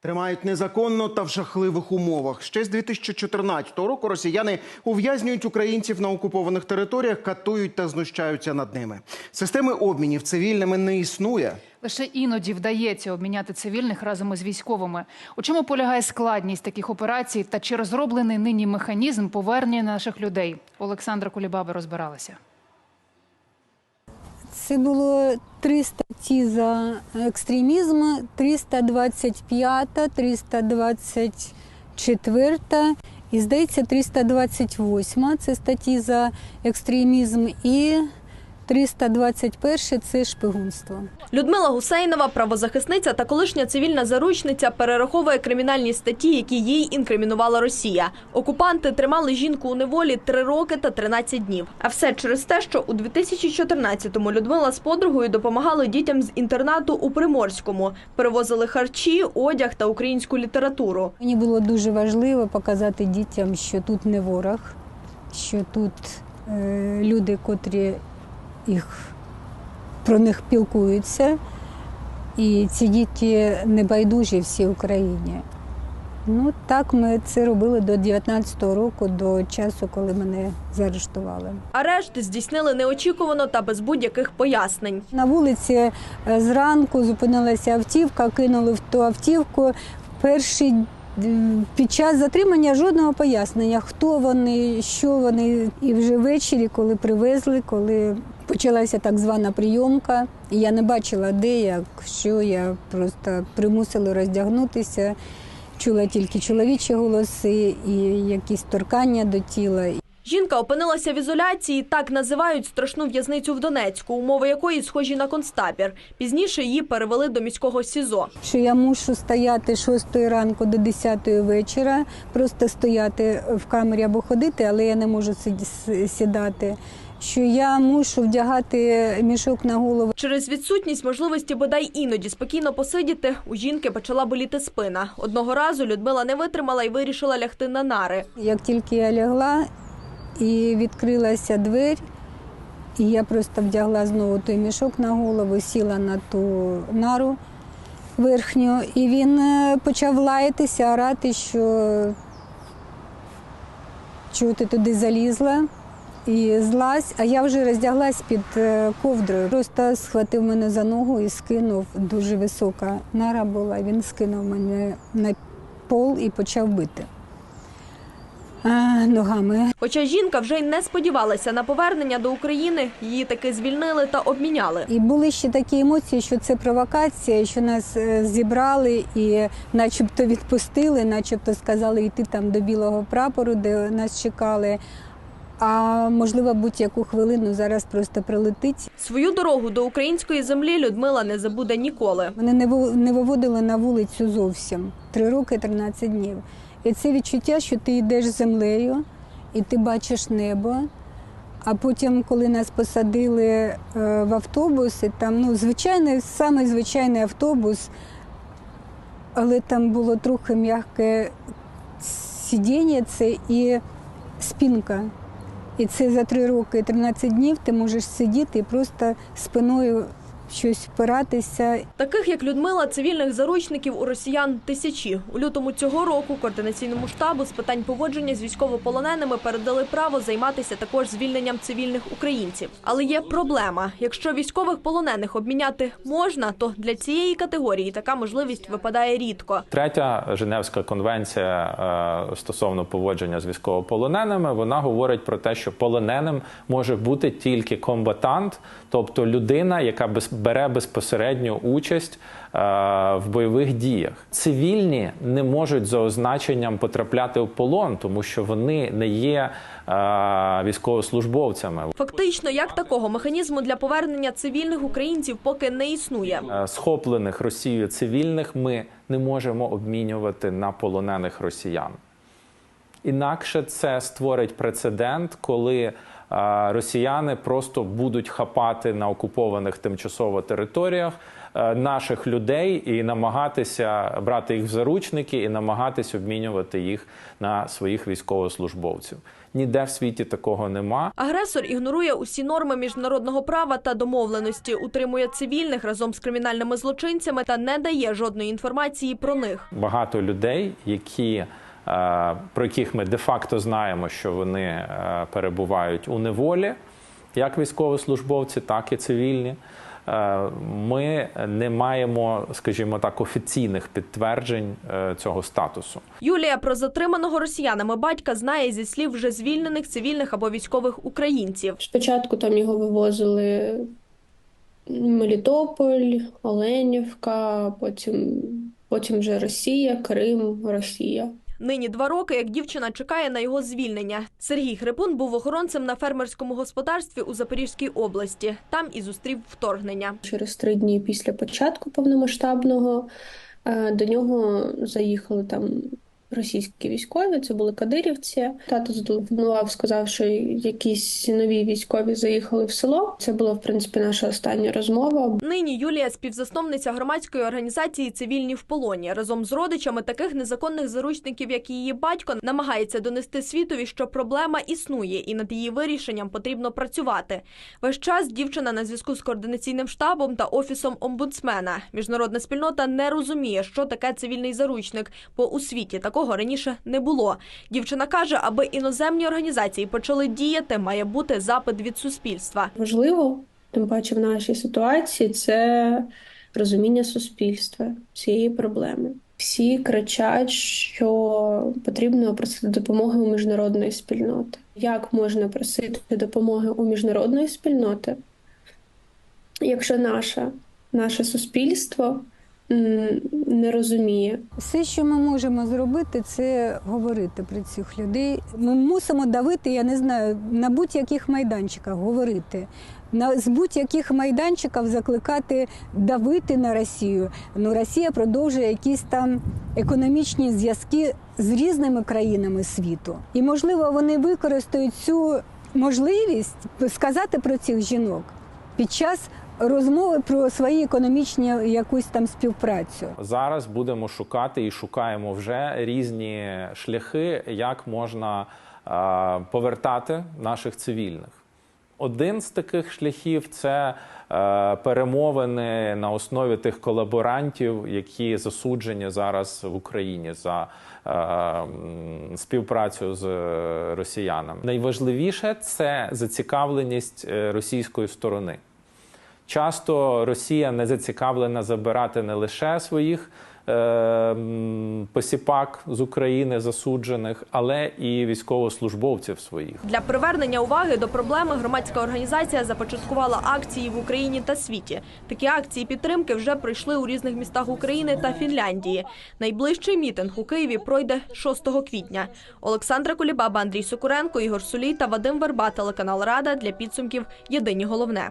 Тримають незаконно та в жахливих умовах. Ще з 2014 року росіяни ув'язнюють українців на окупованих територіях, катують та знущаються над ними. Системи обмінів цивільними не існує. Лише іноді вдається обміняти цивільних разом із військовими. У чому полягає складність таких операцій та чи розроблений нині механізм повернення наших людей? Олександра Кулібаба розбиралася. Це було три статті за екстремізм, 325, 324 і, здається, 328 це статті за екстремізм і 321 це шпигунство. Людмила Гусейнова, правозахисниця та колишня цивільна заручниця, перераховує кримінальні статті, які їй інкримінувала Росія. Окупанти тримали жінку у неволі 3 роки та 13 днів. А все через те, що у 2014-му Людмила з подругою допомагали дітям з інтернату у Приморському, перевозили харчі, одяг та українську літературу. Мені було дуже важливо показати дітям, що тут не ворог, що тут е, люди, котрі їх про них пілкуються, і ці діти не байдужі всій Україні. Ну так ми це робили до 19-го року, до часу, коли мене заарештували. Арешт здійснили неочікувано та без будь-яких пояснень. На вулиці е, зранку зупинилася автівка, кинули в ту автівку. Перший е, під час затримання жодного пояснення, хто вони, що вони. І вже ввечері, коли привезли, коли почалася так звана прийомка, я не бачила, де як, що я просто примусила роздягнутися. Чула тільки чоловічі голоси і якісь торкання до тіла. Жінка опинилася в ізоляції, так називають страшну в'язницю в Донецьку, умови якої схожі на концтабір. Пізніше її перевели до міського СІЗО. що я мушу стояти з 6 ранку до 10 вечора, просто стояти в камері або ходити, але я не можу сідати. Що я мушу вдягати мішок на голову. Через відсутність можливості бодай іноді спокійно посидіти, у жінки почала боліти спина. Одного разу Людмила не витримала і вирішила лягти на нари. Як тільки я лягла і відкрилася двері, і я просто вдягла знову той мішок на голову, сіла на ту нару верхню, і він е, почав лаятися, орати, що чого ти туди залізла. І злазь, а я вже роздяглась під е, ковдрою. Просто схватив мене за ногу і скинув. Дуже висока нара була. Він скинув мене на пол і почав бити ногами. Хоча жінка вже й не сподівалася на повернення до України, її таки звільнили та обміняли. І були ще такі емоції, що це провокація, що нас е, зібрали і начебто відпустили, начебто сказали йти там до білого прапору, де нас чекали. А можливо, будь-яку хвилину зараз просто прилетить. Свою дорогу до української землі Людмила не забуде ніколи. Не не виводили на вулицю зовсім. Три роки, 13 днів. І це відчуття, що ти йдеш землею і ти бачиш небо. А потім, коли нас посадили е, в автобус, і там ну, звичайний, самий звичайний автобус, але там було трохи м'яке сидіння це і спинка. І це за три роки і 13 днів ти можеш сидіти і просто спиною щось впиратися. Таких як Людмила, цивільних заручників у росіян тисячі. У лютому цього року координаційному штабу з питань поводження з військовополоненими передали право займатися також звільненням цивільних українців. Але є проблема: якщо військових полонених обміняти можна, то для цієї категорії така можливість випадає рідко. Третя Женевська конвенція е, стосовно поводження з військовополоненими, вона говорить про те, що полоненим може бути тільки комбатант, тобто людина, яка без, бере безпосередню участь е, в бойових діях. Цивільні не можуть за означенням потрапляти в полон, тому що вони не є е, військовослужбовцями. Фактично, як такого механізму для повернення цивільних українців поки не існує. Е, схоплених Росією цивільних ми не можемо обмінювати на полонених росіян. Інакше це створить прецедент, коли росіяни просто будуть хапати на окупованих тимчасово територіях е, наших людей і намагатися брати їх в заручники і намагатися обмінювати їх на своїх військовослужбовців. Ніде в світі такого нема. Агресор ігнорує усі норми міжнародного права та домовленості, утримує цивільних разом з кримінальними злочинцями та не дає жодної інформації про них. багато людей, які про яких ми де-факто знаємо, що вони е, перебувають у неволі, як військовослужбовці, так і цивільні. Е, Ми не маємо, скажімо так, офіційних підтверджень е, цього статусу. Юлія про затриманого росіянами батька знає зі слів вже звільнених цивільних або військових українців. Спочатку там його вивозили Мелітополь, Оленівка, потім, потім вже Росія, Крим, Росія. Нині два роки, як дівчина чекає на його звільнення. Сергій Хрипун був охоронцем на фермерському господарстві у Запорізькій області. Там і зустрів вторгнення. Через три дні після початку повномасштабного е, до нього заїхали там російські військові, це були кадирівці. Тато зателефонував, сказав, що якісь нові військові заїхали в село. Це була, в принципі, наша остання розмова. Нині Юлія співзасновниця громадської організації Цивільні в полоні разом з родичами таких незаконних заручників, як її батько, намагається донести світові, що проблема існує, і над її вирішенням потрібно працювати. Весь час дівчина на зв'язку з координаційним штабом та офісом омбудсмена. Міжнародна спільнота не розуміє, що таке цивільний заручник, бо у світі такого раніше не було. Дівчина каже, аби іноземні організації почали діяти, має бути запит від суспільства. Важливо, тим паче в нашій ситуації, це розуміння суспільства цієї проблеми. Всі кричать, що потрібно просити допомоги у міжнародної спільноти. Як можна просити допомоги у міжнародної спільноти, якщо наше, наше суспільство не розуміє, Все, що ми можемо зробити, це говорити про цих людей. Ми мусимо давити, я не знаю, на будь-яких майданчиках говорити. На з будь-яких майданчиків закликати давити на Росію. Ну Росія продовжує якісь там економічні зв'язки з різними країнами світу. І можливо вони використають цю можливість сказати про цих жінок під час розмови про свої економічні якусь там співпрацю. Зараз будемо шукати і шукаємо вже різні шляхи, як можна е, повертати наших цивільних. Один з таких шляхів це е, перемовини на основі тих колаборантів, які засуджені зараз в Україні за е, співпрацю з е, росіянами. Найважливіше це зацікавленість е, російської сторони. Часто Росія не зацікавлена забирати не лише своїх е, посіпак з України засуджених, але і військовослужбовців своїх. Для привернення уваги до проблеми громадська організація започаткувала акції в Україні та світі. Такі акції підтримки вже пройшли у різних містах України та Фінляндії. Найближчий мітинг у Києві пройде 6 квітня. Олександра Кулібаба, Андрій Сокуренко, Ігор Сулій та Вадим Верба, телеканал Рада для підсумків. Єдині головне.